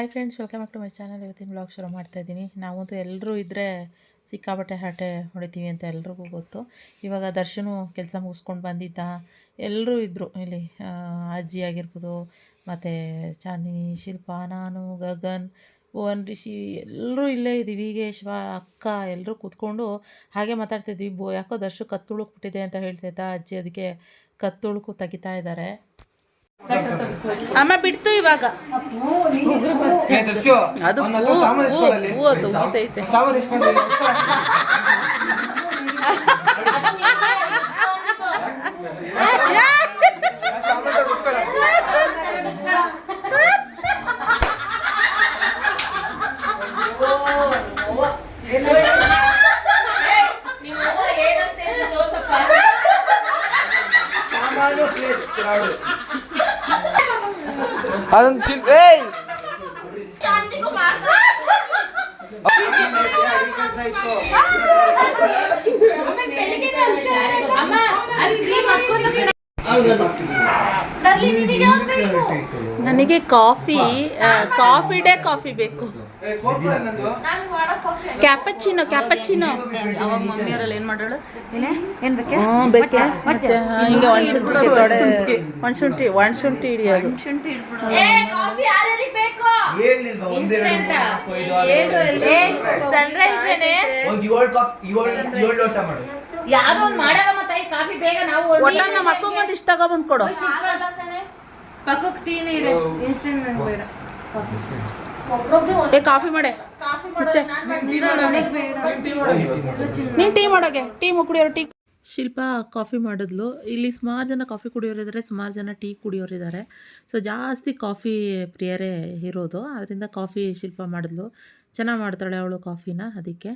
Hi friends welcome back to my channel ಇವತ್ತಿನ blog ಶುರು ಮಾಡ್ತಾ ಇದ್ದೀನಿ. ನಾವಂತೂ ಎಲ್ಲರೂ ಇದ್ದರೆ ಸಿಕ್ಕಾಪಟ್ಟೆ ಹರಟೆ ಹೊಡಿತೀವಿ ಅಂತ ಎಲ್ರಿಗೂ ಗೊತ್ತು. ಇವಾಗ ದರ್ಶನು ಕೆಲಸ ಮುಗಿಸ್ಕೊಂಡು ಬಂದಿದ್ದ. ಎಲ್ಲರೂ ಇದ್ದರು ಇಲ್ಲಿ ಅಜ್ಜಿ ಆಗಿರ್ಬೋದು, ಮತ್ತು ಚಾಂದಿನಿ, ಶಿಲ್ಪ, ನಾನು, ಗಗನ್ ಭುವನ್ ರಿಷಿ ಎಲ್ಲರೂ ಇಲ್ಲೇ ಇದ್ದೀವಿ. ಹೀಗೇಶ್ವ ಅಕ್ಕ ಎಲ್ಲರೂ ಕೂತ್ಕೊಂಡು ಹಾಗೆ ಮಾತಾಡ್ತಿದ್ವಿ ಬೋ, ಯಾಕೋ ದರ್ಶು ಕತ್ತುಳುಕ್ಬಿಟ್ಟಿದೆ ಅಂತ ಹೇಳ್ತಿದ್ದ ಅಜ್ಜಿ ಅದಕ್ಕೆ ಕತ್ತುಳುಕು ತೆಗಿತಾ ಇದ್ದಾರೆ. ಅಮ್ಮ ಬಿಡ್ತು ಇವಾಗ. ಅದು ಸಾಮಾನ್ ಇಸ್ಕೊಳ್ಳಲ್ಲಿ. ಹೂ ಅದು ಮುಗಿತೈತೆ. ಸಾಮಾನ್ ಇಸ್ಕೊಂಡು ಸಾಮಾನ್ ತಗೊಂಡು ಇಸ್ಕೊಳ್ಳ. ಸಾಮಾನು ಪ್ಲೇಸ್ ರಾಡು. ಅದೊಂದು ಚಿಲ್ ಏಯ್! ನನಗೆ ಕಾಫಿ ಕಾಫಿ ಡೇ ಕಾಫಿ ಬೇಕು. ಏ, ಫೋನ್ ಕೊಡು ನಂದು. ಕ್ಯಾಪಚಿನೋ ಕ್ಯಾಪಚಿನೋ ಅವಾಗ ಮಮ್ಮಿಯವರೆಲ್ಲ ಏನ್ ಮಾಡೋಳು? ಏನೇ ಏನ್ ಬೇಕೆ? ಹ್ಞೂ ಬೇಕೆ. ಮತ್ತೆ ಹಿಂಗೆ ಶುಂಠಿ? ಒಂದೇ ಒಂದ್ ಯಾವ್ದೋ ಒಂದ್ ಕಾಫಿ ಬೇಗ ನಾವು ನಮ್ಮ ಇಷ್ಟ ತಗೊಬಂದು ಕೊಡು ಪಕ್ಕಕ್ಕೆ ಟೀನೇ ಇದೆ. ಇನ್ಸ್ಟೆಂಟ್ ಬೇಡ. ಏ ಕಾಫಿ ಮಾಡೆ. ನೀನು ಟೀ ಮಾಡೋಗೆ ಟೀ ಕುಡಿಯೋರು ಟೀ. ಶಿಲ್ಪ ಕಾಫಿ ಮಾಡಿದ್ಲು. ಇಲ್ಲಿ ಸುಮಾರು ಜನ ಕಾಫಿ ಕುಡಿಯೋರಿದ್ದಾರೆ ಸುಮಾರು ಜನ ಟೀ ಕುಡಿಯೋರಿದ್ದಾರೆ ಸೊ ಜಾಸ್ತಿ ಕಾಫಿ ಪ್ರಿಯರೇ ಇರೋದು. ಅದರಿಂದ ಕಾಫಿ ಶಿಲ್ಪ ಮಾಡಿದ್ಲು. ಚೆನ್ನಾಗಿ ಮಾಡ್ತಾಳೆ ಅವಳು ಕಾಫಿನ ಅದಕ್ಕೆ.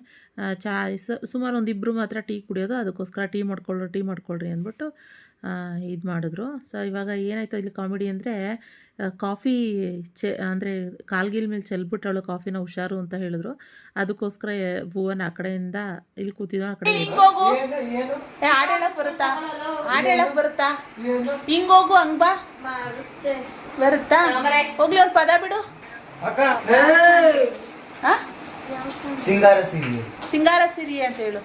ಚಾ ಸುಮಾರು ಒಂದಿಬ್ಬರು ಮಾತ್ರ ಟೀ ಕುಡಿಯೋದು. ಅದಕ್ಕೋಸ್ಕರ ಟೀ ಮಾಡ್ಕೊಳ್ಳೋ ಟೀ ಮಾಡ್ಕೊಳ್ರಿ ಅಂದ್ಬಿಟ್ಟು ಇದು ಮಾಡಿದ್ರು. ಸೊ ಇವಾಗ ಏನಾಯಿತು ಇಲ್ಲಿ ಕಾಮಿಡಿ ಅಂದರೆ ಕಾಫಿ ಚೆ ಅಂದರೆ ಕಾಲ್ಗಿಲ್ ಮೇಲೆ ಚೆಲ್ಬಿಟ್ಟವಳು ಕಾಫಿನ ಹುಷಾರು ಅಂತ ಹೇಳಿದ್ರು. ಅದಕ್ಕೋಸ್ಕರ ಭುವನ್ ಆ ಕಡೆಯಿಂದ ಇಲ್ಲಿ ಕೂತಿದೋ ಆ ಕಡೆ ಬರುತ್ತಾ? ಹಾಡು ಬರುತ್ತಾ? ಹಿಂಗೋಗು ಹಂಗ್ ಬಾ. ಬರುತ್ತಾ? ಹೋಗ್ಲಿ ಒಂದು ಪದ ಬಿಡು. ಅಕ್ಕ ಹಾ? ಸಿಂಗಾರ ಸಿಂಗಿ ಸಿಂಗಾರ ಸಿರಿ ಅಂತ ಹೇಳು.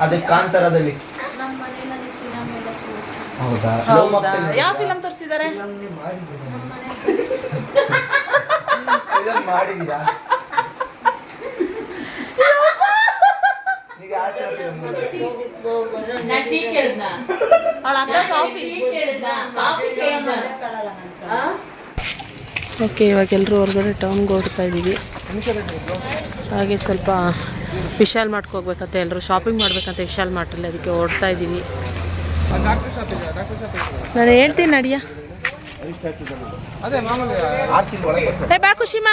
ನಮ್ಮ ಕಾಂತಾರದಲ್ಲಿ. ಹೌದಾ? ಯಾವ ತೋರಿಸಿದ್ದಾರೆ ಓಕೆ ಇವಾಗ ಎಲ್ಲರೂ ಹೊರಗಡೆ ಟೌನ್ಗೆ ಹೋಗ್ತಾ ಇದ್ದೀವಿ ಹಾಗೆ ಸ್ವಲ್ಪ ವಿಶಾಲ್ ಮಾಡ್ಕೋಗ್ಬೇಕಂತ ಎಲ್ಲರೂ ಶಾಪಿಂಗ್ ಮಾಡ್ಬೇಕಂತ ವಿಶಾಲ್ ಮಾಡ್ರಲ್ಲಿ ಅದಕ್ಕೆ ಓಡ್ತಾ ಇದ್ದೀವಿ ನಾನು ಹೇಳ್ತೀನಿ ನಡಿಯ. ಏ ಬಾ ಖುಷಿಮಾ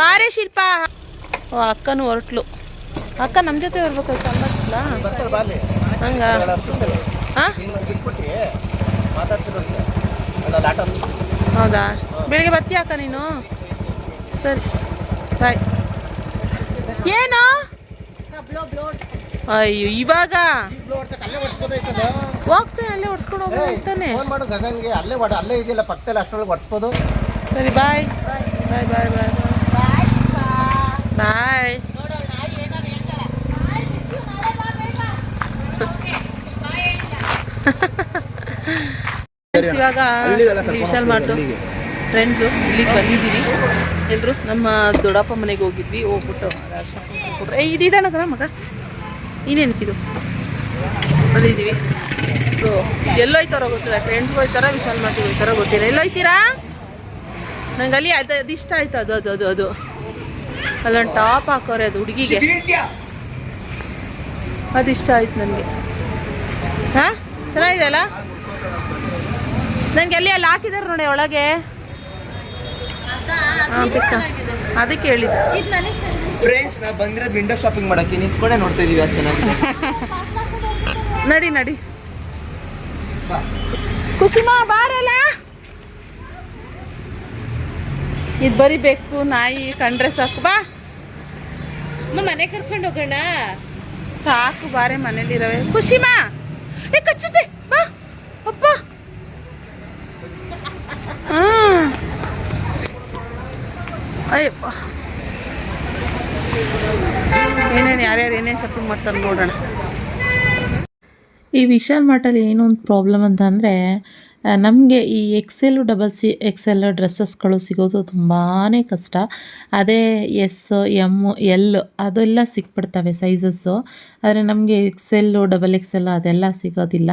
ಬಾರೇ ಶಿಲ್ಪ. ಓ ಅಕ್ಕನೂ ಹೊರಟ್ಲು. ಅಕ್ಕ ನಮ್ಮ ಜೊತೆ ಬರ್ಬೇಕು ಸಂಬಂಧಿಲ್ಲ ಹಂಗ. ಹಾಂ ಹೌದಾ? ಬೆಳಿಗ್ಗೆ ಬರ್ತೀಯ ಅಕ್ಕ ನೀನು? ಸರಿ. ಬಾಯ್ ಏನು? ಅಯ್ಯೋ ಇವಾಗ? ಹೋಗ್ತೇನೆ ಅಲ್ಲೇ ಹೊಡ್ಸ್ಕೊಂಡು ಹೋಗಿ ಹೋಗ್ತಾನೆ. ಫೋನ್ ಮಾಡು ಗಗನ್ಗೆ ಅಲ್ಲೇ ಹೊಡ ಅಲ್ಲೇ ಇದೆಯಲ್ಲ ಪಕ್ಕದಲ್ಲಿ ಅಷ್ಟರೊಳಗೆ ಹೊಡ್ಸ್ಬೋದು ಸರಿ ಬಾಯ್. ಬಾಯ್ ಬಾಯ್ ಬಾಯ್. ಬಾಯ್. ಇವಾಗ ಇಲ್ಲಿ ವಿಶಾಲ್ ಮಾರ್ಟು ಫ್ರೆಂಡ್ಸು ಇಲ್ಲಿ ಬಂದಿದ್ದೀವಿ ಎಲ್ಲರೂ ನಮ್ಮ ದೊಡ್ಡಪ್ಪ ಮನೆಗೆ ಹೋಗಿದ್ವಿ. ಹೋಗ್ಬಿಟ್ಟು ಏ, ಇದು ಇಡೋಣ ಕಣ ಮಗ. ಇನ್ನೇನಕ್ಕಿದು ಬಂದಿದ್ದೀವಿ. ಸೊ ಎಲ್ಲೋಯ್ತಾರೋ ಗೊತ್ತಿಲ್ಲ. ಫ್ರೆಂಡ್ಸ್ಗೆ ಹೋಯ್ತಾರ ವಿಶಾಲ್ ಮಾಡ್ತೀವಿ ಹೋಯ್ತಾರೋ ಗೊತ್ತಿಲ್ಲ. ಎಲ್ಲೋಯ್ತೀರಾ ನಂಗೆ ಅಲ್ಲಿ ಅದು ಅದು ಇಷ್ಟ ಆಯ್ತು. ಅದು ಅದು ಅದು ಅದು. ಅಲ್ಲೊಂದು ಟಾಪ್ ಹಾಕೋರೆ, ಅದು ಹುಡುಗಿಗೆ. ಅದು ಇಷ್ಟ ಆಯ್ತು ನನಗೆ. ಹಾಂ? ಚೆನ್ನಾಗಿದೆ ಅಲ್ಲ ನನಗೆ ಅಲ್ಲಿ ಅಲ್ಲಿ ಹಾಕಿದಾರೆ ನೋಡಿ ಒಳಗೆ. ಹಾಂ ಪಿಸ್ತ ಅದಕ್ಕೆ ಹೇಳಿದ್ದೆ. ಫ್ರೆಂಡ್ಸ್ ನಾ ಬಂದಿರೋದು ವಿಂಡೋ ಶಾಪಿಂಗ್ ಮಾಡಕ್ಕೆ ನಿಂತ್ಕೊಂಡೆ ನೋಡ್ತಾ ಇದೀವಿ ಅದು ಚೆನ್ನಾಗಿದೆ ನಡಿ ನಡಿ. ಕುಸುಮಾ ಬಾರಲ್ಲ? ಇದು ಬರಿಬೇಕು ನಾಯಿ ಕಂಡ್ರೆ ಸಾಕು. ಬಾ. ಮನೆ ಕರ್ಕೊಂಡು ಹೋಗೋಣ. ಸಾಕು ಬಾರೆ ಮನೇಲಿರವೆ. ಖುಷಿಮಾ ಏ ಕಚ್ಚುತ್ತೆ. ಬಾ ಅಪ್ಪ. ಅಯ್ಯಪ್ಪ ಏನೇನು ಯಾರ್ಯಾರು ಏನೇನು ಶಾಪಿಂಗ್ ಮಾಡ್ತಾರೆ ನೋಡೋಣ. ಈ ವಿಶಾಲ್ ಮಾರ್ಟಲ್ಲಿ ಏನೋ ಒಂದು ಪ್ರಾಬ್ಲಮ್ ಅಂತ ಅಂದರೆ ನಮಗೆ ಈ ಎಕ್ಸೆಲ್ ಡಬಲ್ ಸಿ ಎಕ್ಸೆಲ್ ಡ್ರೆಸ್ಸಸ್ಗಳು ಸಿಗೋದು ತುಂಬಾ ಕಷ್ಟ. ಅದೇ ಎಸ್ ಎಂ ಎಲ್ ಅದೆಲ್ಲ ಸಿಕ್ಬಿಡ್ತವೆ ಸೈಜಸ್ಸು ಆದರೆ ನಮಗೆ ಎಕ್ಸೆಲ್ಲು ಡಬಲ್ ಎಕ್ಸೆಲ್ ಅದೆಲ್ಲ ಸಿಗೋದಿಲ್ಲ.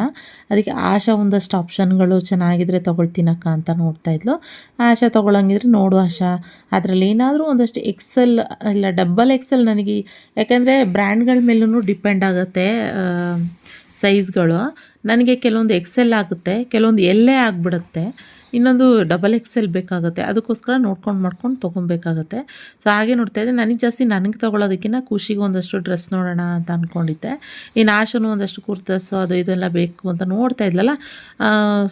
ಅದಕ್ಕೆ ಆಶಾ ಒಂದಷ್ಟು ಆಪ್ಷನ್ಗಳು ಚೆನ್ನಾಗಿದ್ರೆ ತೊಗೊಳ್ತೀನಕ್ಕ ಅಂತ ನೋಡ್ತಾ ಇದ್ಲು. ಆಶಾ ತೊಗೊಳಂಗಿದ್ರೆ ನೋಡು ಆಶಾ. ಅದರಲ್ಲಿ ಏನಾದರೂ ಒಂದಷ್ಟು ಎಕ್ಸೆಲ್ ಇಲ್ಲ ಡಬಲ್ ಎಕ್ಸೆಲ್ ನನಗೆ ಯಾಕೆಂದರೆ ಬ್ರ್ಯಾಂಡ್ಗಳ ಮೇಲೂ ಡಿಪೆಂಡ್ ಆಗುತ್ತೆ. ಸೈಜ್ಗಳು ನನಗೆ ಕೆಲವೊಂದು ಎಕ್ಸೆಲ್ ಆಗುತ್ತೆ ಕೆಲವೊಂದು ಎಲ್ಲೇ ಆಗಿಬಿಡುತ್ತೆ. ಇನ್ನೊಂದು ಡಬಲ್ ಎಕ್ಸೆಲ್ ಬೇಕಾಗುತ್ತೆ. ಅದಕ್ಕೋಸ್ಕರ ನೋಡ್ಕೊಂಡು ಮಾಡ್ಕೊಂಡು ತೊಗೊಬೇಕಾಗತ್ತೆ. ಸೊ ಹಾಗೆ ನೋಡ್ತಾ ಇದ್ದೆ. ನನಗೆ ಜಾಸ್ತಿ ನನಗೆ ತೊಗೊಳೋದಕ್ಕಿಂತ ಖುಷಿಗೆ ಒಂದಷ್ಟು ಡ್ರೆಸ್ ನೋಡೋಣ ಅಂತ ಅಂದ್ಕೊಂಡಿದ್ದೆ ಇನ್ನು ಆಶನು ಒಂದಷ್ಟು ಕುರ್ತಸ್ಸು ಅದು ಇದೆಲ್ಲ ಬೇಕು ಅಂತ ನೋಡ್ತಾ ಇದ್ಲಲ್ಲ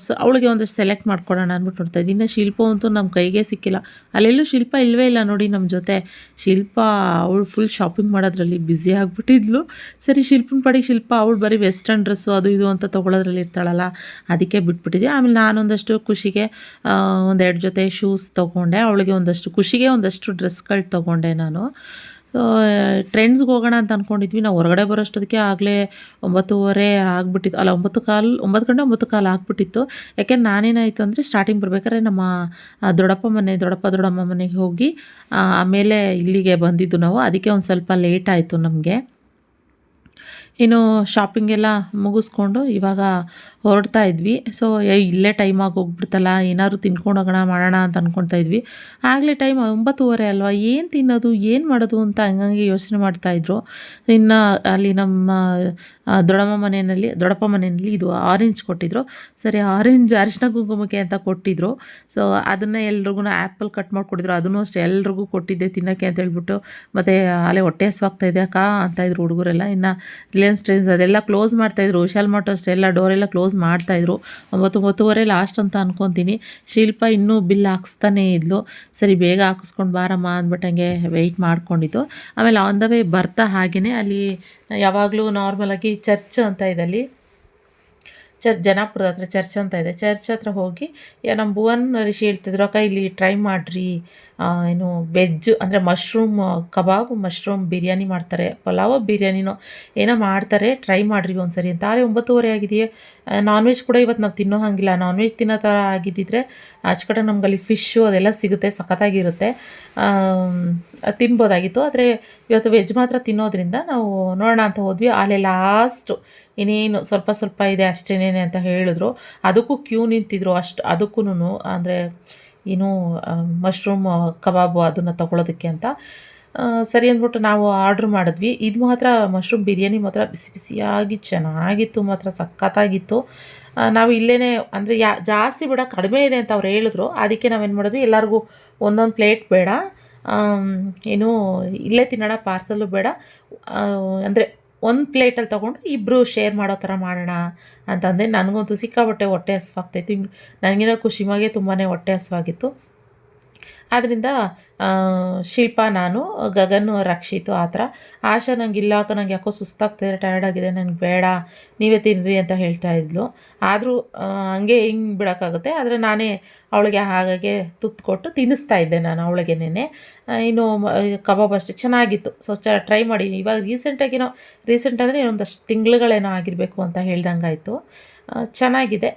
ಸೊ ಅವಳಿಗೆ ಒಂದಷ್ಟು ಸೆಲೆಕ್ಟ್ ಮಾಡ್ಕೊಡೋಣ ಅಂದ್ಬಿಟ್ಟು ನೋಡ್ತಾ ಇದ್ದೀನಿ ಇನ್ನು ಶಿಲ್ಪ ಅಂತೂ ನಮ್ಮ ಕೈಗೆ ಸಿಕ್ಕಿಲ್ಲ. ಅಲ್ಲೆಲ್ಲೂ ಶಿಲ್ಪ ಇಲ್ಲವೇ ಇಲ್ಲ ನೋಡಿ ನಮ್ಮ ಜೊತೆ. ಶಿಲ್ಪ ಅವಳು ಫುಲ್ ಶಾಪಿಂಗ್ ಮಾಡೋದ್ರಲ್ಲಿ ಬ್ಯುಸಿ ಆಗಿಬಿಟ್ಟಿದ್ಲು. ಸರಿ, ಶಿಲ್ಪನ ಪಡೆಗೆ ಶಿಲ್ಪ, ಅವಳು ಬರೀ ವೆಸ್ಟರ್ನ್ ಡ್ರೆಸ್ಸು ಅದು ಇದು ಅಂತ ತೊಗೊಳೋದ್ರಲ್ಲಿ ಇರ್ತಾಳಲ್ಲ, ಅದಕ್ಕೆ ಬಿಟ್ಬಿಟ್ಟಿದ್ದೆ. ಆಮೇಲೆ ನಾನೊಂದಷ್ಟು ಖುಷಿಗೆ ಒಂದೆರಡು ಜೊತೆ ಶೂಸ್ ತೊಗೊಂಡೆ. ಅವಳಿಗೆ ಒಂದಷ್ಟು ಖುಷಿಗೆ ಒಂದಷ್ಟು ಡ್ರೆಸ್ಗಳು ತೊಗೊಂಡೆ ನಾನು. ಸೊ ಟ್ರೆಂಡ್ಸ್ಗೆ ಹೋಗೋಣ ಅಂತ ಅಂದ್ಕೊಂಡಿದ್ವಿ ನಾವು ಹೊರಗಡೆ ಬರೋಷ್ಟೊತ್ತಿಗೆ ಆಗಲೇ ಒಂಬತ್ತುವರೆ ಆಗಿಬಿಟ್ಟಿತ್ತು. ಅಲ್ಲ, ಒಂಬತ್ತು ಕಾಲು, ಒಂಬತ್ತು ಗಂಟೆ ಒಂಬತ್ತು ಕಾಲು ಆಗಿಬಿಟ್ಟಿತ್ತು. ಯಾಕೆಂದ್ರೆ ನಾನೇನಾಯಿತು ಅಂದರೆ ಸ್ಟಾರ್ಟಿಂಗ್ ಬರ್ಬೇಕಾದ್ರೆ ನಮ್ಮ ದೊಡ್ಡಪ್ಪ ಮನೆ, ದೊಡ್ಡಪ್ಪ ದೊಡ್ಡಮ್ಮ ಮನೆಗೆ ಹೋಗಿ ಆಮೇಲೆ ಇಲ್ಲಿಗೆ ಬಂದಿದ್ದು ನಾವು. ಅದಕ್ಕೆ ಒಂದು ಸ್ವಲ್ಪ ಲೇಟ್ ಆಯಿತು ನಮಗೆ. ಇನ್ನು ಶಾಪಿಂಗೆಲ್ಲ ಮುಗಿಸ್ಕೊಂಡು ಇವಾಗ ಹೊರಡ್ತಾ ಇದ್ವಿ. ಸೊ ಇಲ್ಲೇ ಟೈಮ್ ಆಗಿ ಹೋಗ್ಬಿಡ್ತಲ್ಲ, ಏನಾದ್ರು ತಿನ್ಕೊಂಡು ಹೋಗೋಣ, ಮಾಡೋಣ ಅಂತ ಅಂದ್ಕೊಳ್ತಾ ಇದ್ವಿ. ಆಗಲೇ ಟೈಮ್ ಒಂಬತ್ತುವರೆ ಅಲ್ವಾ, ಏನು ತಿನ್ನೋದು, ಏನು ಮಾಡೋದು ಅಂತ ಹಂಗಂಗೆ ಯೋಚನೆ ಮಾಡ್ತಾಯಿದ್ರು ಇನ್ನು ಅಲ್ಲಿ ನಮ್ಮ ದೊಡ್ಡಮ್ಮ ಮನೆಯಲ್ಲಿ, ದೊಡ್ಡಪ್ಪ ಮನೆಯಲ್ಲಿ ಇದು ಆರೆಂಜ್ ಕೊಟ್ಟಿದ್ರು. ಸರಿ ಆರೆಂಜ್ ಅರಿಶಿನ ಕುಂಕುಮಕ್ಕೆ ಅಂತ ಕೊಟ್ಟಿದ್ರು. ಸೊ ಅದನ್ನು ಎಲ್ರಿಗೂ ಆ್ಯಪಲ್ ಕಟ್ ಮಾಡಿಕೊಟ್ಟಿದ್ರು ಅದನ್ನು ಅಷ್ಟೇ ಎಲ್ರಿಗೂ ಕೊಟ್ಟಿದ್ದೆ ತಿನ್ನೋಕ್ಕೆ ಅಂತ ಹೇಳ್ಬಿಟ್ಟು, ಮತ್ತು ಅಲ್ಲೇ ಹೊಟ್ಟೆ ಹಸುವಾಗ್ತಾ ಇದೆ, ಅಕ್ಕ, ಅಂತ ಇದ್ರು ಹುಡುಗರೆಲ್ಲ. ಇನ್ನು ರಿಲಯನ್ಸ್ ಟ್ರೆಂಡ್ಸ್ ಅದೆಲ್ಲ ಕ್ಲೋಸ್ ಮಾಡ್ತಾಯಿದ್ರು ವಿಶಾಲ್ ಮಾರ್ಟ್ ಅಷ್ಟೆಲ್ಲ ಡೋರೆಲ್ಲ ಕ್ಲೋಸ್ ಮಾಡ್ತಾಯಿದ್ರು. ಒಂಬತ್ತು ಒಂಬತ್ತುವರೆ ಲಾಸ್ಟ್ ಅಂತ ಅನ್ಕೊತೀನಿ. ಶಿಲ್ಪ ಇನ್ನೂ ಬಿಲ್ ಹಾಕ್ಸ್ತಾನೇ ಇದ್ಲು. ಸರಿ, ಬೇಗ ಹಾಕಿಸ್ಕೊಂಡು ಬಾರಮ್ಮ ಅಂದ್ಬಿಟ್ಟಂಗೆ ವೆಯ್ಟ್ ಮಾಡ್ಕೊಂಡಿತ್ತು. ಆಮೇಲೆ ಆನ್ ದ ವೇ ಬರ್ತಾ ಹಾಗೆಯೇ ಅಲ್ಲಿ ಯಾವಾಗಲೂ ನಾರ್ಮಲಾಗಿ ಚರ್ಚ್ ಅಂತ ಇದೆ ಅಲ್ಲಿ. ಚರ್ಚ್ ಜನಾಪುರದ ಹತ್ರ ಚರ್ಚ್ ಅಂತ ಇದೆ. ಚರ್ಚ್ ಹತ್ರ ಹೋಗಿ ನಮ್ಮ ಭುವನ್ ಋಷಿ ಹೇಳ್ತಿದ್ರು, ಅಕ್ಕ, ಇಲ್ಲಿ ಟ್ರೈ ಮಾಡಿರಿ. ಏನು ವೆಜ್ ಅಂದರೆ ಮಶ್ರೂಮ್ ಕಬಾಬ್ ಮಶ್ರೂಮ್ ಬಿರಿಯಾನಿ ಮಾಡ್ತಾರೆ. ಪಲಾವ್ ಬಿರಿಯಾನಿನೋ ಏನೋ ಮಾಡ್ತಾರೆ. ಟ್ರೈ ಮಾಡಿರಿ ಒಂದ್ಸರಿ ಅಂತ. ಆದರೆ ಒಂಬತ್ತುವರೆ ಆಗಿದೆಯೇ. ನಾನ್ ವೆಜ್ ಕೂಡ ಇವತ್ತು ನಾವು ತಿನ್ನೋ ಹಾಗಿಲ್ಲ. ನಾನ್ ವೆಜ್ ತಿನ್ನೋ ಥರ ಆಗಿದ್ದಿದ್ರೆ ಆಚೆ ನಮ್ಗೆ ಅಲ್ಲಿ ಫಿಶ್ಶು ಅದೆಲ್ಲ ಸಿಗುತ್ತೆ, ಸಖತ್ತಾಗಿರುತ್ತೆ. ತಿನ್ಬೋದಾಗಿತ್ತು. ಆದರೆ ಇವತ್ತು ವೆಜ್ ಮಾತ್ರ ತಿನ್ನೋದ್ರಿಂದ ನಾವು ನೋಡೋಣ ಅಂತ ಹೋದ್ವಿ. ಅಲ್ಲೇ ಲಾಸ್ಟು ಇನ್ನೇನು ಸ್ವಲ್ಪ ಸ್ವಲ್ಪ ಇದೆ ಅಷ್ಟೇನೇನೆ ಅಂತ ಹೇಳಿದ್ರು. ಅದಕ್ಕೂ ಕ್ಯೂ ನಿಂತಿದ್ರು ಅಷ್ಟು ಅದಕ್ಕೂ ಅಂದರೆ ಏನು ಮಶ್ರೂಮ್ ಕಬಾಬು ಅದನ್ನು ತಗೊಳ್ಳೋದಕ್ಕೆ ಅಂತ. ಸರಿ ಅಂದ್ಬಿಟ್ಟು ನಾವು ಆರ್ಡ್ರ್ ಮಾಡಿದ್ವಿ. ಇದು ಮಾತ್ರ ಮಶ್ರೂಮ್ ಬಿರಿಯಾನಿ ಮಾತ್ರ ಬಿಸಿ ಬಿಸಿಯಾಗಿ ಚೆನ್ನಾಗಿತ್ತು, ಮಾತ್ರ ಸಖತ್ತಾಗಿತ್ತು. ನಾವು ಇಲ್ಲೇ ಅಂದರೆ ಯಾ, ಜಾಸ್ತಿ ಬಿಡ, ಕಡಿಮೆ ಇದೆ ಅಂತ ಅವ್ರು ಹೇಳಿದ್ರು. ಅದಕ್ಕೆ ನಾವೇನು ಮಾಡಿದ್ವಿ, ಎಲ್ಲರಿಗೂ ಒಂದೊಂದು ಪ್ಲೇಟ್ ಬೇಡ. ಏನು, ಇಲ್ಲೇ ತಿನ್ನೋಣ, ಪಾರ್ಸಲ್ಲು ಬೇಡ. ಅಂದರೆ ಒಂದು ಪ್ಲೇಟಲ್ಲಿ ತೊಗೊಂಡು ಇಬ್ಬರು ಶೇರ್ ಮಾಡೋ ಥರ ಮಾಡೋಣ ಅಂತಂದೆ. ನನಗಂತೂ ಸಿಕ್ಕಾಬಟ್ಟೆ ಹೊಟ್ಟೆ ಹಸ್ವಾಗ್ತೈತಿ. ನನಗಿರೋ ಖುಷಿಮಾಗೆ ತುಂಬಾ ಹೊಟ್ಟೆ ಹಸ್ವಾಗಿತ್ತು. ಆದ್ದರಿಂದ ಶಿಲ್ಪ ನಾನು, ಗಗನ್, ರಕ್ಷಿತು ಆ ಥರ ಆಶಾ ನಂಗೆ ಇಲ್ಲ ನಂಗೆ ಯಾಕೋ ಸುಸ್ತಾಗ್ತಿದೆ ಟಯರ್ಡ್ ಆಗಿದೆ ನನಗೆ ಬೇಡ, ನೀವೇ ತಿನ್ನಿರಿ ಅಂತ ಹೇಳ್ತಾ ಇದ್ಲು. ಆದರೂ ಹಂಗೆ ಹಿಂಗೆ ಬಿಡೋಕ್ಕಾಗುತ್ತೆ. ಆದರೆ ನಾನೇ ಅವಳಿಗೆ ಹಾಗಾಗೆ ತುತ್ತು ಕೊಟ್ಟು ತಿನ್ನಿಸ್ತಾ ಇದ್ದೆ ನಾನು ಅವಳಿಗೆನೇ ಇನ್ನು ಕಬಾಬ್ ಅಷ್ಟೇ. ಚೆನ್ನಾಗಿತ್ತು. ಸೊ ಚ ಟ್ರೈ ಮಾಡಿ. ಇವಾಗ ರೀಸೆಂಟಾಗಿನೋ ರೀಸೆಂಟ್ ಅಂದರೆ ಇನ್ನೊಂದಷ್ಟು ತಿಂಗಳುಗಳೇನೋ ಆಗಿರಬೇಕು ಅಂತ ಹೇಳ್ದಂಗಾಯಿತು. ಚೆನ್ನಾಗಿದೆ.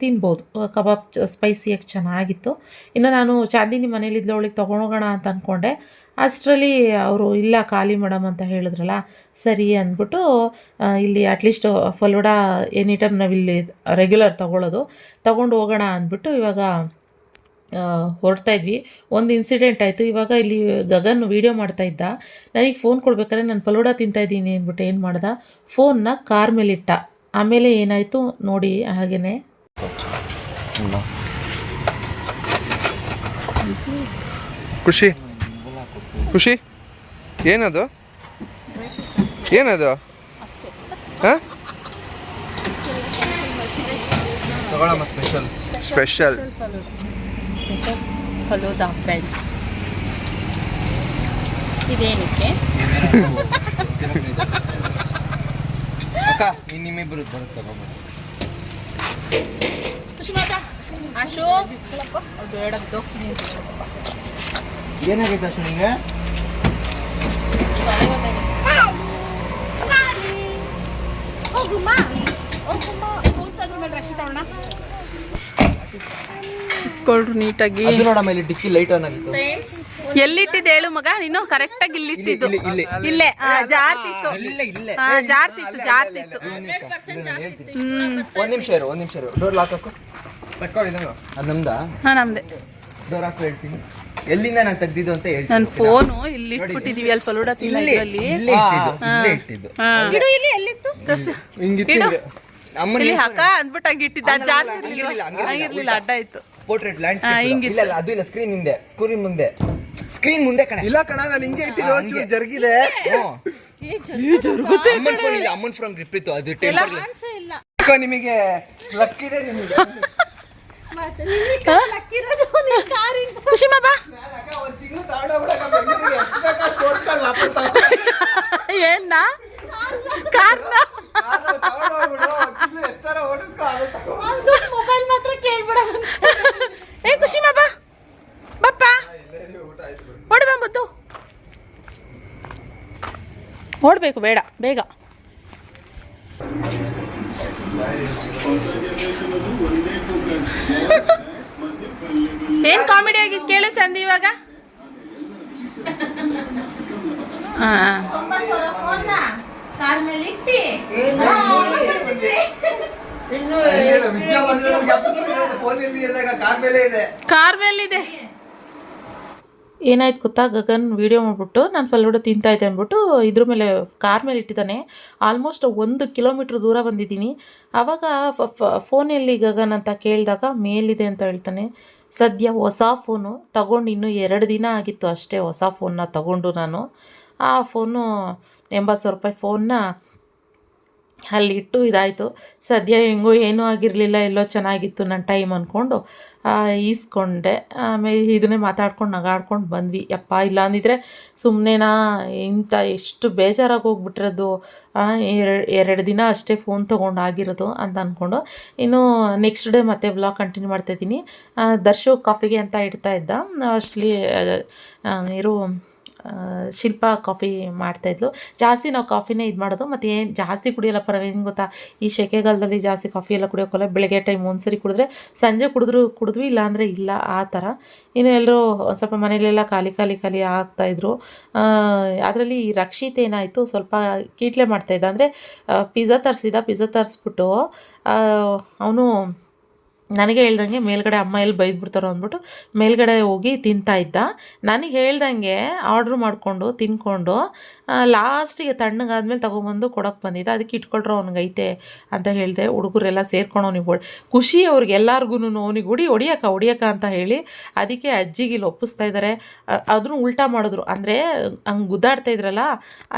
ತಿನ್ಬೋದು. ಕಬಾಬ್ ಸ್ಪೈಸಿಯಾಗಿ ಚೆನ್ನಾಗಿತ್ತು. ಇನ್ನು ನಾನು ಚಾಂದಿನಿ ಮನೇಲಿದ್ಲು, ಅವಳಿಗೆ ತೊಗೊಂಡೋಗೋಣ ಅಂತ ಅಂದ್ಕೊಂಡೆ ಅಷ್ಟರಲ್ಲಿ ಅವರು, ಇಲ್ಲ, ಖಾಲಿ ಮೇಡಮ್ ಅಂತ ಹೇಳಿದ್ರಲ್ಲ, ಸರಿ ಅಂದ್ಬಿಟ್ಟು ಇಲ್ಲಿ at least falooda any time ನಾವಿಲ್ಲಿ ರೆಗ್ಯುಲರ್ ತೊಗೊಳ್ಳೋದು. ತೊಗೊಂಡು ಹೋಗೋಣ ಅಂದ್ಬಿಟ್ಟು ಇವಾಗ ಹೊರಡ್ತಾ ಇದ್ವಿ. ಒಂದು ಇನ್ಸಿಡೆಂಟ್ ಆಯಿತು. ಇವಾಗ ಇಲ್ಲಿ ಗಗನ್ ವೀಡಿಯೋ ಮಾಡ್ತಾ ಇದ್ದ. ನನಗೆ ಫೋನ್ ಕೊಡ್ಬೇಕಾದ್ರೆ ನಾನು ಫಲೋಡಾ ತಿಂತಾ ಇದ್ದೀನಿ ಅಂದ್ಬಿಟ್ಟು ಏನು ಮಾಡ್ದೆ? ಫೋನ್ನ ಕಾರ್ ಮೇಲಿಟ್ಟ ಆಮೇಲೆ ಏನಾಯಿತು ನೋಡಿ ಹಾಗೇ ಖುಷಿ. ಖುಷಿ? ಏನದು? ಏನದು? ಹಾಂ? ತಗೊಳಮ್ಮ ಸ್ಪೆಷಲ್ ಸ್ಪೆಷಲ್ ಫಲೂದಾ ಫ್ರೆಂಡ್ಸ್ ಇದೇನಕ್ಕೆ? ಅಕ್ಕ ನಿಮ್ಮಿಬ್ಬರು ಬರುತ್ತೆ ತಗೊಂಬ ಖುಷಿ ಬೇಡದ್ದು ಏನಾಗೈತೆ ಅಷ್ಟು ನಿಂಗೆ? ಕೊಡ್ರು ನೀಟಾಗಿ ಅದು ನೋಡಮ್ಮ ಇಲ್ಲಿ ಡಿಕ್ಕಿ ಲೈಟ್ ಆನ್ ಆಗಿತ್ತು ಎಲ್ಲಿಟ್ಟಿದ್ದು ಹೇಳು ಮಗ ನೀನು ಕರೆಕ್ಟಾಗಿ ಇಲ್ಲಿಟ್ಟಿದ್ದು ಇಲ್ಲಿ, ಇಲ್ಲಿ. ಇಲ್ಲೇ ಜಾರ್ತಿತ್ತು ಇಲ್ಲೇ ಇಲ್ಲೇ ಆ, ಜಾರ್ತಿತ್ತು ಜಾರ್ತಿತ್ತು ಒಂದ್ ನಿಮಿಷ ಇರು ಒಂದ್ ನಿಮಿಷ ಇರು ಡೋರ್ ಲಾಕ್ ಹಾಕು ಅದು ನಮ್ದಾ ಹಾ ನಮ್ದೆ ಡೋರ್ ಹಾಕು ಹೇಳ್ತೀನಿ ಎಲ್ಲಿಂದ ನಾನು ತೆಗ್ದಿದ್ದು ಅಂತ ಹೇಳ್ತೀನಿ ನನ್ನ ಫೋನು ಇಲ್ಲಿ ಇಟ್ಬಿಟ್ಟಿದೀವಿ ಅಲ್ಲಿ ಫಲೂಡ ಇಲ್ಲಿ ಅಲ್ಲಿ ಇಲ್ಲೇ ಇಟ್ಟಿದ್ದು ಇಲ್ಲೇ ಇಟ್ಟಿದ್ದು ಇಡು ಇಲ್ಲಿ ಎಲ್ಲಿತ್ತು ತೋರ್ಸು. ಹಿಂಗಿಟ್ಟಿದ್ದು ಅಮ್ಮನ ಇಲ್ಲಿ ಹಾಕ ಅಂದ್ಬಿಟ್ಟು ಹಂಗಿಟ್ಟಿದ್ದ ಜಾಸ್ತಿ ಹಂಗಿರ್ಲಿಲ್ಲ, ಇರ್ಲಿಲ್ಲ ಅಡ್ಡ ಇತ್ತು ಪೋರ್ಟ್ರೇಟ್ ಲ್ಯಾಂಡ್ಸ್ಕೇಪ್. ಇಲ್ಲ ಅದು ಇಲ್ಲ ಸ್ಕ್ರೀನ್ ಹಿಂದೆ ಸ್ಕ್ರೀನ್ ಮುಂದೆ. ಸ್ಕ್ರೀನ್ ಮುಂದೆ ಕಣ. ಇಲ್ಲ ಕಣ ನಾನು ಹಿಂಗೆ ಇಟ್ಟಿದ್ದು ಒಂಚೂರು ಜರ್ಗಿದೆ. ಅಮ್ಮನ್ ಫೋನ್ ಇಲ್ಲ ಅಮ್ಮನ್ ಫ್ರಮ್ ಗ್ರಿಪ್ ಇತ್ತು ಅದು ಟೆಂಪರ್ ನಿಮಗೆ ಲಕ್ಕಿದೆ ನಿಮಗೆ. ಖುಷಿ ಮಾ ಬಾ. ಏನ್ನ ಕಾರ್ನ ಮೊಬೈಲ್ ಮಾತ್ರ ಕೇಳ್ಬಿಡೋದು ಏ ಖುಷಿ ಮಾ ಬಾ. ಬಪ್ಪ. ಓಡಿ ಬಂಬತ್ತು ಓಡಬೇಕು ಬೇಡ ಬೇಗ. ಏನ್ ಕಾಮಿಡಿ ಆಗಿದ್ ಕೇಳು ಚಂದ ಇವಾಗ? ಹಾ ಕಾರ್ ಮೇಲೆ ಇಟ್ಟಿ ಕಾರ್ ಮೇಲಿದೆ. ಏನಾಯ್ತು ಗೊತ್ತಾ? ಗಗನ್ ವಿಡಿಯೋ ಮಾಡ್ಬಿಟ್ಟು ನಾನು ಫಲೂಡ ತಿಂತಾ ಇದ್ದೆ ಅಂದ್ಬಿಟ್ಟು ಇದ್ರ ಮೇಲೆ ಕಾರ್ ಮೇಲೆ ಇಟ್ಟಿದ್ದಾನೆ. ಆಲ್ಮೋಸ್ಟ್ ಒಂದು ಕಿಲೋಮೀಟ್ರ್ ದೂರ ಬಂದಿದ್ದೀನಿ. ಆವಾಗ ಫೋನಲ್ಲಿ ಗಗನ್ ಅಂತ ಕೇಳಿದಾಗ ಮೇಲಿದೆ ಅಂತ ಹೇಳ್ತಾನೆ. ಸದ್ಯ ಹೊಸ ಫೋನು ತಗೊಂಡು ಇನ್ನೂ ಎರಡು ದಿನ ಆಗಿತ್ತು ಅಷ್ಟೇ ಹೊಸ ಫೋನ್ನ ತಗೊಂಡು ನಾನು. ಆ ಫೋನು ಎಂಬತ್ತು ಸಾವಿರ ರೂಪಾಯಿ ಫೋನ್ನ ಅಲ್ಲಿ ಇಟ್ಟು ಇದಾಯಿತು. ಸದ್ಯ ಹೆಂಗೋ ಏನೂ ಆಗಿರಲಿಲ್ಲ, ಎಲ್ಲೋ ಚೆನ್ನಾಗಿತ್ತು ನನ್ನ ಟೈಮ್ ಅಂದ್ಕೊಂಡು ಈಸ್ಕೊಂಡೆ. ಆಮೇಲೆ ಇದನ್ನೇ ಮಾತಾಡ್ಕೊಂಡು ನಗಾಡ್ಕೊಂಡು ಬಂದ್ವಿ. ಯಪ್ಪ ಇಲ್ಲ ಅಂದಿದ್ರೆ ಸುಮ್ಮನೆನಾ ಇಂಥ ಎಷ್ಟು ಬೇಜಾರಾಗಿ ಹೋಗ್ಬಿಟ್ಟಿರೋದು ಎರಡು ಎರಡು ದಿನ ಅಷ್ಟೇ ಫೋನ್ ತೊಗೊಂಡು ಆಗಿರೋದು ಅಂತ ಅಂದ್ಕೊಂಡು ಇನ್ನು ನೆಕ್ಸ್ಟ್ ಡೇ ಮತ್ತೆ ಬ್ಲಾಗ್ ಕಂಟಿನ್ಯೂ ಮಾಡ್ತಾಯಿದ್ದೀನಿ ದರ್ಶು ಕಾಫಿಗೆ ಅಂತ ಇಡ್ತಾ ಇದ್ದ. ಅಷ್ಟಲಿ ಇರು ಶಿಲ್ಪ ಕಾಫಿ ಮಾಡ್ತಾಯಿದ್ಲು ಜಾಸ್ತಿ ನಾವು ಕಾಫಿನೇ ಇದು ಮಾಡೋದು. ಮತ್ತು ಏನು ಜಾಸ್ತಿ ಕುಡಿಯಲ್ಲ ಪರವೇನು ಗೊತ್ತಾ? ಈ ಸೆಕೆಗಾಲದಲ್ಲಿ ಜಾಸ್ತಿ ಕಾಫಿ ಎಲ್ಲ ಕುಡಿಯೋಕ್ಕಲ್ಲ ಬೆಳಗ್ಗೆ ಟೈಮ್ ಒಂದ್ಸರಿ ಕುಡಿದ್ರೆ ಸಂಜೆ ಕುಡಿದ್ರು ಕುಡಿದ್ವಿ, ಇಲ್ಲಾಂದರೆ ಇಲ್ಲ ಆ ಥರ. ಇನ್ನು ಎಲ್ಲರೂ ಒಂದು ಸ್ವಲ್ಪ ಮನೆಯಲ್ಲೆಲ್ಲ ಖಾಲಿ ಖಾಲಿ ಖಾಲಿ ಆಗ್ತಾಯಿದ್ರು ಅದರಲ್ಲಿ ರಕ್ಷಿತ್ ಏನಾಯಿತು? ಸ್ವಲ್ಪ ಕೀಟ್ಲೆ ಮಾಡ್ತಾಯಿದ್ದ ಅಂದರೆ ಪಿಜ್ಜಾ ತರಿಸಿದ ಪಿಜ್ಜಾ ತರಿಸ್ಬಿಟ್ಟು ಅವನು ನನಗೆ ಹೇಳ್ದಂಗೆ ಮೇಲ್ಗಡೆ ಅಮ್ಮ ಎಲ್ಲಿ ಬೈದ್ಬಿಡ್ತಾರೋ ಅಂದ್ಬಿಟ್ಟು ಮೇಲ್ಗಡೆ ಹೋಗಿ ತಿಂತಾ ಇದ್ದ. ನನಗೆ ಹೇಳ್ದಂಗೆ ಆರ್ಡ್ರ್ ಮಾಡಿಕೊಂಡು, ತಿನ್ಕೊಂಡು ಲಾಸ್ಟಿಗೆ ತಣ್ಣಗಾದ್ಮೇಲೆ ತೊಗೊಂಬಂದು ಕೊಡೋಕೆ ಬಂದಿದ್ದ. ಅದಕ್ಕೆ ಇಟ್ಕೊಳ್ರೋ ಅವ್ನಿಗೈತೆ ಅಂತ ಹೇಳಿದೆ. ಹುಡುಗರೆಲ್ಲ ಸೇರ್ಕೊಂಡು ಅವ್ನಿಗೆ ಖುಷಿ ಅವ್ರಿಗೆ ಎಲ್ಲರಿಗೂ ಅವನಿಗೆ ಹೊಡಿ ಹೊಡಿಯಕ್ಕ ಹೊಡಿಯಕ್ಕ ಅಂತ ಹೇಳಿ ಅದಕ್ಕೆ ಅಜ್ಜಿಗೆ ಇಲ್ಲಿ ಒಪ್ಪಿಸ್ತಾ ಇದ್ದಾರೆ ಅದನ್ನು ಉಲ್ಟಾ ಮಾಡಿದ್ರು. ಅಂದರೆ ಹಂಗೆ ಗುದ್ದಾಡ್ತಾ ಇದ್ರಲ್ಲ,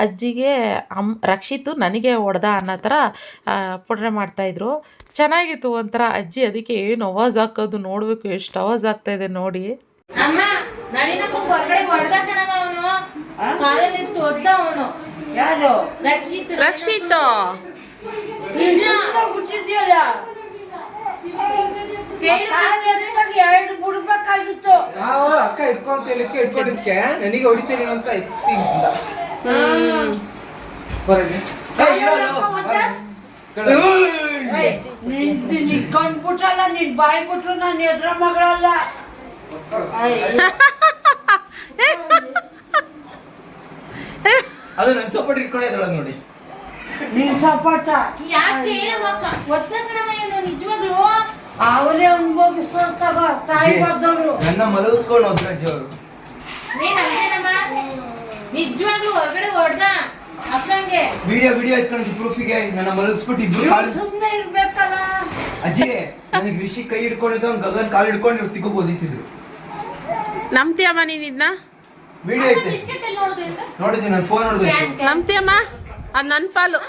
ಅಜ್ಜಿಗೆ ಅಮ್, ರಕ್ಷಿತು ನನಗೆ ಹೊಡೆದ ಅನ್ನೋ ಥರ ಪೊಟ್ರೆ ಮಾಡ್ತಾಯಿದ್ರು ಚೆನ್ನಾಗಿತ್ತು ಒಂಥರ ಅಜ್ಜಿ ಅದಕ್ಕೆ ಏನು ಅವಾಜ್ ಹಾಕೋದು ನೋಡಬೇಕು ಎಷ್ಟು ಅವಾಜ್ ಆಗ್ತಾ ಇದೆ ನೋಡಿ. ರಕ್ಷಿತ್ ಎರಡು ಬಿಡ್ಬೇಕಾಗಿತ್ತು ನಾವು ಅಕ್ಕ ಹೇಳಿದ್ಕೆ ನನಗೆ ಹೊಡಿತೀನಿ ಅಂತ ನಿನ್ ನೀನ್ ಕಂಡ್ಬಿಟ್ರಲ್ಲ ನೀನ್ ಬಾಯ್ ಬಿಟ್ರು ನಾನು ಎದ್ರ ಮಗಳಲ್ಲ. ಅದು ನನ್ ಸಪೋರ್ಟ್ ಇಟ್ಕೊಂಡಿದ್ದಾಳ ನೋಡಿ. ನೀನ್ ಸಪೋರ್ಟ. ಯಾಕೆ ಕಣವ ಏನು ನಿಜವಾಗ್ಲು? ಅವರೇ ಅನ್ಭೋಗಿಸ್ಕೊಳ್ತಾವ ತಾಯಿ ಬದ್ದವರು ನನ್ನ ಮಲಗಿಸ್ಕೊಂಡು ಅಜ್ಜಿ ಅವರು. ನೀನ್ ಅಂತೇನಮ್ಮ ನಿಜವಾಗ್ಲು ಹೊರಗಡೆ ಹೊಡೆದ? ವಿಡಿಯೋ ವಿಡಿಯೋ ಇಟ್ಕೊಂಡು ಪ್ರೂಫಿಗೆ ನನ್ನ ಮಲಗಿಸ್ಬಿಟ್ಟು ಇಬ್ರು ಸುಮ್ನೆ ಇರ್ಬೇಕಲ್ಲ. ಅಜ್ಜಿ ನನಗೆ ಋಷಿ ಕೈ ಹಿಡ್ಕೊಂಡಿದ್ದು ಅವ್ನು ಗಗನ್ ಕಾಲು ಹಿಡ್ಕೊಂಡು ಇವ್ರು ತಿಕ್ಕೋಬೋದಿತ್ತಿದ್ರು. ನಂಬ್ತೀಯಮ್ಮ ನೀನು ಇದನ್ನ ವಿಡಿಯೋ ಐತೆ. ನೋಡಿದ್ವಿ ನಾನು ಫೋನ್ ನೋಡಿದ್ವಿ. ನಂಬ್ತೀಯಮ್ಮ ಅದು ನನ್ನ ಪಾಲು.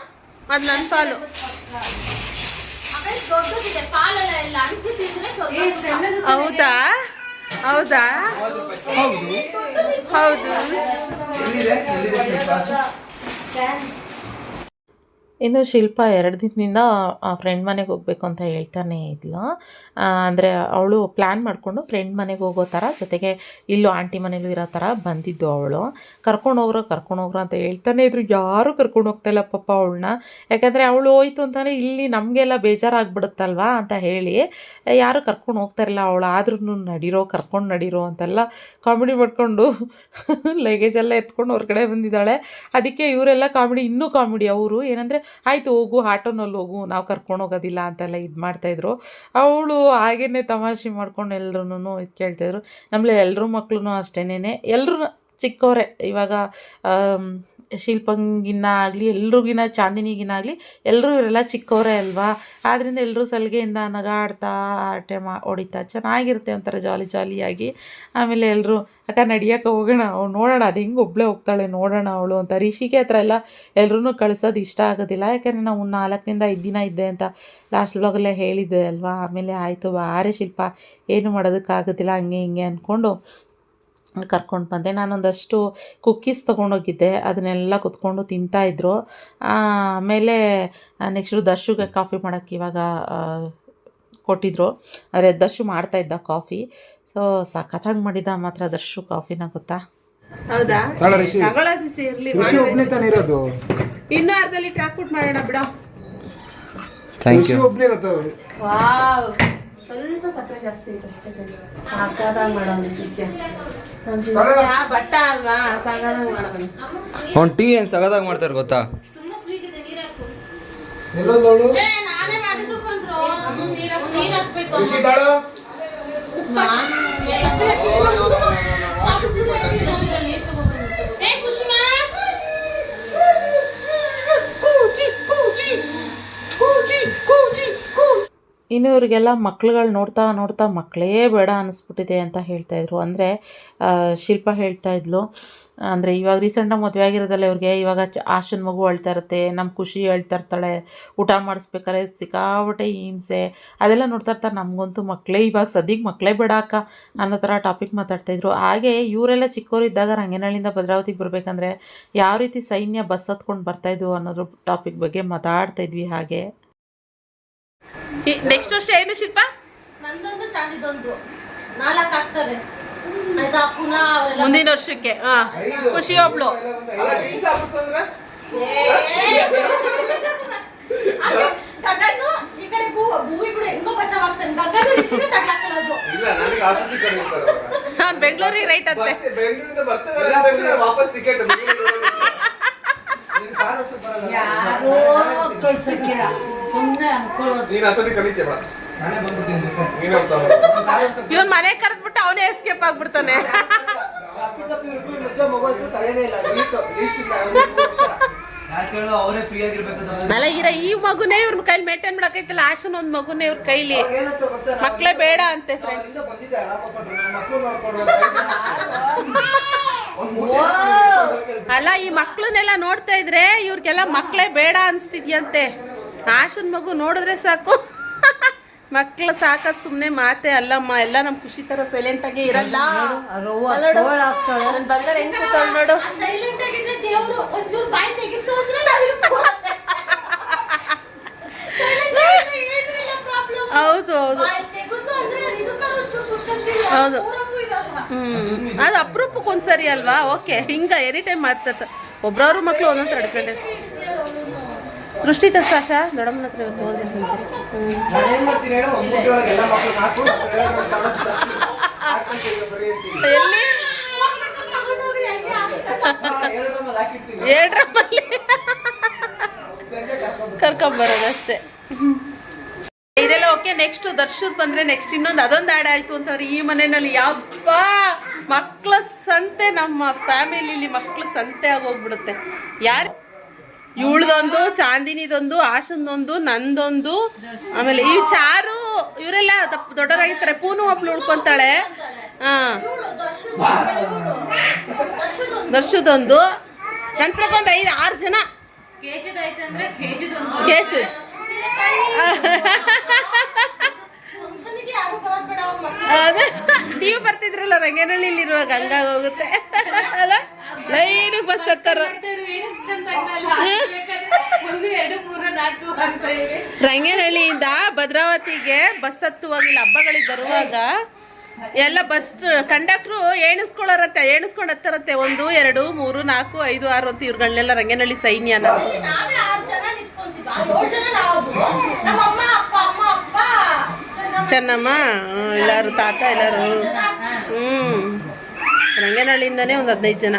ಅದು ನನ್ನ ಪಾಲು. ಹೌದಾ? ಹೌದಾ? ಹೌದು. ಹೌದು. ಎಲ್ಲಿದೆ ಎಲ್ಲಿದೆ ಇನ್ನು ಶಿಲ್ಪ ಎರಡು ದಿನದಿಂದ ಫ್ರೆಂಡ್ ಮನೆಗೆ ಹೋಗಬೇಕು ಅಂತ ಹೇಳ್ತಾನೆ ಇದ್ಲು. ಅಂದರೆ ಅವಳು ಪ್ಲ್ಯಾನ್ ಮಾಡಿಕೊಂಡು ಫ್ರೆಂಡ್ ಮನೆಗೆ ಹೋಗೋ ಥರ ಜೊತೆಗೆ ಇಲ್ಲೂ ಆಂಟಿ ಮನೇಲೂ ಇರೋ ಥರ ಬಂದಿದ್ದು ಅವಳು. ಕರ್ಕೊಂಡು ಹೋಗ್ರು ಕರ್ಕೊಂಡು ಹೋಗ್ರು ಅಂತ ಹೇಳ್ತಾನೆ ಇದ್ರು. ಯಾರೂ ಕರ್ಕೊಂಡು ಹೋಗ್ತಾಯಿಲ್ಲ ಪಾಪ ಅವಳನ್ನ. ಯಾಕಂದರೆ ಅವಳು ಹೋಯ್ತು ಅಂತಲೇ ಇಲ್ಲಿ ನಮಗೆಲ್ಲ ಬೇಜಾರಾಗ್ಬಿಡುತ್ತಲ್ವಾ ಅಂತ ಹೇಳಿ, ಯಾರು ಕರ್ಕೊಂಡು ಹೋಗ್ತಾಯಿರಲ್ಲ ಅವಳು. ಆದ್ರೂ ನಡಿರೋ, ಕರ್ಕೊಂಡು ನಡಿರೋ ಅಂತೆಲ್ಲ ಕಾಮಿಡಿ ಮಾಡಿಕೊಂಡು ಲಗೇಜ್ ಎಲ್ಲ ಎತ್ಕೊಂಡು ಹೊರಗಡೆ ಬಂದಿದ್ದಾಳೆ. ಅದಕ್ಕೆ ಇವರೆಲ್ಲ ಕಾಮಿಡಿ ಇನ್ನೂ ಕಾಮಿಡಿ ಅವರು ಏನಂದರೆ ಆಯಿತು ಹೋಗು, ಆಟೋನಲ್ಲಿ ಹೋಗು, ನಾವು ಕರ್ಕೊಂಡು ಹೋಗೋದಿಲ್ಲ ಅಂತೆಲ್ಲ ಇದು ಮಾಡ್ತಾಯಿದ್ರು ಅವಳು ಹಾಗೇ ತಮಾಷೆ ಮಾಡ್ಕೊಂಡು ಎಲ್ರೂ ಇದು ಕೇಳ್ತಾಯಿದ್ರು ನಮ್ಮಲ್ಲಿ ಎಲ್ಲರೂ ಮಕ್ಕಳು ಅಷ್ಟೇನೆ ಎಲ್ಲರೂ ಚಿಕ್ಕವರೇ ಇವಾಗ ಶಿಲ್ಪಂಗಿನ್ನ ಆಗಲಿ ಚಾಂದಿನಿಗಿನಾಗಲಿ ಎಲ್ಲರೂ ಇವರೆಲ್ಲ ಚಿಕ್ಕವರೇ ಅಲ್ವಾ? ಆದ್ದರಿಂದ ಎಲ್ಲರೂ ಸಲಿಗೆಯಿಂದ ನಗಾಡ್ತಾ, ಆಟೆ ಮಾ, ಹೊಡಿತಾ ಚೆನ್ನಾಗಿರುತ್ತೆ ಒಂಥರ ಜಾಲಿ ಜಾಲಿಯಾಗಿ. ಆಮೇಲೆ ಎಲ್ಲರೂ ಅಕ್ಕ, ನಡಿಯೋಕೆ ಹೋಗೋಣ, ಅವ್ಳು ನೋಡೋಣ, ಅದು ಹೆಂಗೆ ಒಬ್ಬಳೇ ಹೋಗ್ತಾಳೆ, ನೋಡೋಣ ಅವಳು ಅಂತ. ರಿಷಿಗೆ ಹತ್ರ ಎಲ್ಲ ಎಲ್ಲರೂ ಕಳಿಸೋದು ಇಷ್ಟ ಆಗೋದಿಲ್ಲ. ಯಾಕೆಂದರೆ ನಾವು ನಾಲ್ಕರಿಂದ ಐದು ದಿನ ಇದ್ದೆ ಅಂತ ಲಾಸ್ಟ್ ಬ್ಲಾಗಲ್ಲೇ ಹೇಳಿದ್ದೆ ಅಲ್ವಾ? ಆಮೇಲೆ ಆಯಿತು ಬಾರೆ ಶಿಲ್ಪ ಏನು ಮಾಡೋದಕ್ಕಾಗೋದಿಲ್ಲ, ಹಂಗೆ ಹಿಂಗೆ ಅಂದ್ಕೊಂಡು ಕರ್ಕೊಂಡು ಬಂದೆ. ನಾನೊಂದಷ್ಟು ಕುಕ್ಕೀಸ್ ತೊಗೊಂಡೋಗಿದ್ದೆ. ಅದನ್ನೆಲ್ಲ ಕುತ್ಕೊಂಡು ತಿಂತಾಯಿದ್ರು ಆಮೇಲೆ ನೆಕ್ಸ್ಟು ದರ್ಶುಗೆ ಕಾಫಿ ಮಾಡೋಕ್ಕೆ ಇವಾಗ ಕೊಟ್ಟಿದ್ರು. ಆದರೆ ದರ್ಶು ಮಾಡ್ತಾಯಿದ್ದ ಕಾಫಿ ಸೊ ಸಖತ್ತಾಗಿ ಮಾಡಿದ್ದ ಮಾತ್ರ ದರ್ಶು ಕಾಫಿನ ಗೊತ್ತಾ? ಹೌದಾ? ಇರೋದು. ಇನ್ನೂ ಅರ್ಧ ಲೀಟ್ರ್ ಹಾಕ್ಬಿಟ್ಟು ಮಾಡೋಣ ಬಿಡೋ. Thank you wow. ಸ್ವಲ್ಪ ಸಕ್ಕರೆ ಜಾಸ್ತಿ ಐತೆ ಅಷ್ಟೇ ಸಾಕಾದಾಗ ಮಾಡೋಣ ಬಟ್ಟ ಅಲ್ವಾ ಸಾಕಾದಾಗ ಮಾಡೋಣ ಅವ್ನು ಟೀ ಏನು ಸಗದಾಗಿ ಮಾಡ್ತಾರೆ ಗೊತ್ತಾ ನಾನೇ ಮಾಡಿದ್ದು ಕೊಂಡ್ರು ನೀರ್ ಹಾಕ್ಬೇಕು ರಿಷಿ ತಾಳು ಏ ಖುಷಿಮಾ ಇನ್ನು ಇವರಿಗೆಲ್ಲ ಮಕ್ಳುಗಳು ನೋಡ್ತಾ ನೋಡ್ತಾ ಮಕ್ಕಳೇ ಬೇಡ ಅನ್ನಿಸ್ಬಿಟ್ಟಿದೆ ಅಂತ ಹೇಳ್ತಾಯಿದ್ರು ಅಂದರೆ ಶಿಲ್ಪ ಹೇಳ್ತಾ ಇದ್ಲು, ಅಂದರೆ ಇವಾಗ ರೀಸೆಂಟಾಗಿ ಮದುವೆ ಆಗಿರೋದಲ್ಲ ಇವ್ರಿಗೆ, ಇವಾಗ ಚ, ಆಶನ್ ಮಗು ಅಳ್ತಾ ಇರುತ್ತೆ ನಮ್ಮ ಖುಷಿ ಅಳ್ತಾ ಇರ್ತಾಳೆ, ಊಟ ಮಾಡಿಸ್ಬೇಕಾದ್ರೆ ಸಿಕ್ಕಾಬಟ್ಟೆ ಹಿಂಸೆ, ಅದೆಲ್ಲ ನೋಡ್ತಾ ಇರ್ತಾರೆ ನಮಗಂತೂ ಮಕ್ಕಳೇ ಇವಾಗ ಸದ್ಯಕ್ಕೆ ಮಕ್ಕಳೇ ಬೇಡ ಅಕ್ಕ ಅನ್ನೋ ಥರ ಟಾಪಿಕ್ ಮಾತಾಡ್ತಾಯಿದ್ರು ಹಾಗೆ ಇವರೆಲ್ಲ ಚಿಕ್ಕವರಿದ್ದಾಗ ರಂಗನಹಳ್ಳಿಯಿಂದ ಭದ್ರಾವತಿಗೆ ಬರಬೇಕಂದ್ರೆ ಯಾವ ರೀತಿ ಸೈನ್ಯ ಬಸ್ ಹತ್ಕೊಂಡು ಬರ್ತಾಯಿದ್ವು ಅನ್ನೋದ್ರ ಟಾಪಿಕ್ ಬಗ್ಗೆ ಮಾತಾಡ್ತಾಯಿದ್ವಿ ಹಾಗೆ. ನೆಕ್ಸ್ಟ್ ವರ್ಷ ಏನು ಶಿಲ್ಪ ನಂದೊಂದು ಚಾಲಿದೊಂದು ನಾಲ್ಕು ಆಗ್ತದೆ ಆಯ್ತಾ ಪುನಃ ಮುಂದಿನ ವರ್ಷಕ್ಕೆ ಹಾ ಖುಷಿ ಒಬ್ಳು ಅದೇ ಗಗನ್ನು ಈ ಕಡೆ ಭೂ ಭೂಮಿ ಬಿಡು ಹೆಂಗೋ ಬಚಾವ್ ಆಗ್ತಾನೆ ಗಗನ್ನು ರಿಷಿಗೆ ತಗ್ಲಾಕೊಳ್ಳೋದು ಇಲ್ಲ ನನಗೆ ಆಫೀಸಿಗೆ ಕರೀತಾರೆ ನಾನು ಬೆಂಗಳೂರಿಗೆ ರೈಟ್ ಹತ್ತೆ ಬೆಂಗಳೂರಿಂದ ಬರ್ತಿದ್ದಾರೆ ಅಂದ ತಕ್ಷಣ ವಾಪಸ್ ಟಿಕೆಟ್ ಯಾರೋ ಕಳ್ಸಕ್ಕಿಲ್ಲ ಸುಮ್ಮನೆ ಅನ್ಕೊಳ್ಳೋದು. ನೀನು ಅಸದಿ ಕಲಿತೆ ಬಾ ನಾನೇ ಬಂದ್ಬಿಟ್ಟಿದ್ದೆ ನೀನು ಹೋಗ್ತಾ ಇವನ್ ಮನೆ ಕರೆದ್ಬಿಟ್ಟು ಅವನೇ ಎಸ್ಕೇಪ್ ಆಗ್ಬಿಡ್ತಾನೆ. ಅವರೇ ಫ್ರೀ ಆಗಿರ್ಬೇಕು ಅಲ್ಲ ಇರ ಈ ಮಗುನೇ ಇವ್ರ ಕೈಲಿ ಮೇಂಟೈನ್ ಮಾಡಕೈತಿಲ್ಲ ಆಶನ್ ಒಂದ್ ಮಗುನೇ ಇವ್ರ ಕೈಲಿ. ಮಕ್ಳೇ ಬೇಡ ಅಂತೆ ಫ್ರೆಂಡ್ಸ್ ಅಲ್ಲ ಈ ಮಕ್ಳನ್ನೆಲ್ಲ ನೋಡ್ತಾ ಇದ್ರೆ ಇವ್ರಿಗೆಲ್ಲ ಮಕ್ಳೇ ಬೇಡ ಅನ್ಸ್ತಿದ್ಯಂತೆ. ಆಶನ್ ಮಗು ನೋಡಿದ್ರೆ ಸಾಕು. ಮಕ್ಳು ಸಾಕ ಸುಮ್ನೆ ಮಾತೆ ಅಲ್ಲಮ್ಮ ಎಲ್ಲ ನಮ್ ಖುಷಿ ತರ ಸೈಲೆಂಟ್ ಆಗಿ ಇರಲ್ಲ. ನೋಡು. ತೋಳ್ ಹಾಕ್ತಾಳೆ. ನನ್ ಬಂಗಾರ ಹೆಂಗ್ ಕೂತಾಳ್ ನೋಡು. ಸೈಲೆಂಟ್ ಆಗಿದ್ರೆ ದೇವ್ರು ಒಂಚೂರು ಬಾಯಿ ತೆಗಿತು ಅಂದ್ರೆ ನಾವಿಲ್ಲಿ ಸೈಲೆಂಟ್ ಆಗಿದ್ರೆ ಏನಿಲ್ಲ ಪ್ರಾಬ್ಲಮ್ ಹೌದು ಹೌದು. ಹೌದು. ಹ್ಮ್ ಅದು ಅಪರೂಪಕ್ಕೆ ಒಂದ್ಸರಿ ಅಲ್ವಾ? ಓಕೆ ಹಿಂಗ ಎನಿ ಟೈಮ್ ಮಾತಾಡ್ತ ಒಬ್ರವ್ರ ಮಕ್ಳು ಒಂದೊಂದು ತಡ್ಕೊಂಡೆ ದೃಷ್ಟಿ ಸಾಶ ದೊಡ್ಡಮ್ಮನ ಹತ್ರ ಇವತ್ತು ಹೋದ್ರೆ ಸಂಜೆ ಎಲ್ಲ? ಏಳ್ರಮ್ಮಲ್ಲಿ ಕರ್ಕೊಂಬರೋದು ಅಷ್ಟೇ. ಇದೆಲ್ಲ ಓಕೆ, ನೆಕ್ಸ್ಟ್ ದರ್ಶದ್ ಬಂದ್ರೆ ನೆಕ್ಸ್ಟ್ ಇನ್ನೊಂದು ಅದೊಂದು ಆಡ್ ಆಯ್ತು ಅಂತಂದ್ರೆ ಈ ಮನೆಯಲ್ಲಿ ಯಾವಪ್ಪ ಮಕ್ಕಳ ಸಂತೆ ನಮ್ಮ ಫ್ಯಾಮಿಲಿಲಿ ಮಕ್ಕಳ ಸಂತೆ ಆಗೋಗ್ಬಿಡುತ್ತೆ ಯಾರು ಇವಳ್ದೊಂದು ಚಾಂದಿನಿದೊಂದು ಆಶಂದೊಂದು ನಂದೊಂದು ಆಮೇಲೆ ಈ ಚಾರು ಇವರೆಲ್ಲ ದೊಡ್ಡವರಾಗಿರ್ತಾರೆ ಪೂನು ಒಬ್ಳು ಉಳ್ಕೊಂತಾಳೆ. ಹಾ. ದರ್ಶುದೊಂದು. ನನ್ನ ಪ್ರಕಾರ ಐದು ಆರು ಜನ. ಕೇಸು ನೀವು ಬರ್ತಿದ್ರಲ್ಲ ರಂಗನಹಳ್ಳಿಲಿ ಇರುವಾಗ ಹಂಗಾಗಿ ಹೋಗುತ್ತೆ. ಅಲ್ಲ? ಲೈನ್ ಬಸ್ ಹತ್ತಾರ. ರಂಗೇನಹಳ್ಳಿಯಿಂದ ಭದ್ರಾವತಿಗೆ ಬಸ್ ಹತ್ತುವಾಗ ಇಲ್ಲಿ ಹಬ್ಬಗಳಿಗೆ ಬರುವಾಗ ಎಲ್ಲ ಬಸ್ ಕಂಡಕ್ಟ್ರು ಎಣಿಸ್ಕೊಳ್ಳೋರತ್ತೆ ಎಣಿಸ್ಕೊಂಡು ಹತ್ತರತ್ತೆ. ಒಂದು ಎರಡು ಮೂರು ನಾಲ್ಕು ಐದು ಆರು ಅಂತ ಇವ್ರುಗಳನ್ನೆಲ್ಲ ರಂಗೇನಹಳ್ಳಿ ಸೈನ್ಯನ. ನಾವು ನಾವೇ ಚೆನ್ನಮ್ಮ? ಎಲ್ಲರೂ ತಾತ ಎಲ್ಲರೂ. ಹ್ಞೂ ಹ್ಮ್. ರಂಗನಹಳ್ಳಿಯಿಂದನೇ ಒಂದು ಹದಿನೈದು ಜನ.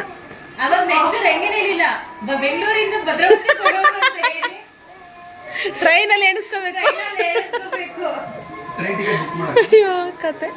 ಅವಾಗ ನೆಕ್ಸ್ಟ್ ರಂಗನಹಳ್ಳಿಲ್ಲ ಬೆಂಗಳೂರಿಂದ ಭದ್ರಾವತಿ. ಟ್ರೈನಲ್ಲಿ ಎಣಿಸ್ಕೋಬೇಕು? ಅಯ್ಯೋ ಕತೆ.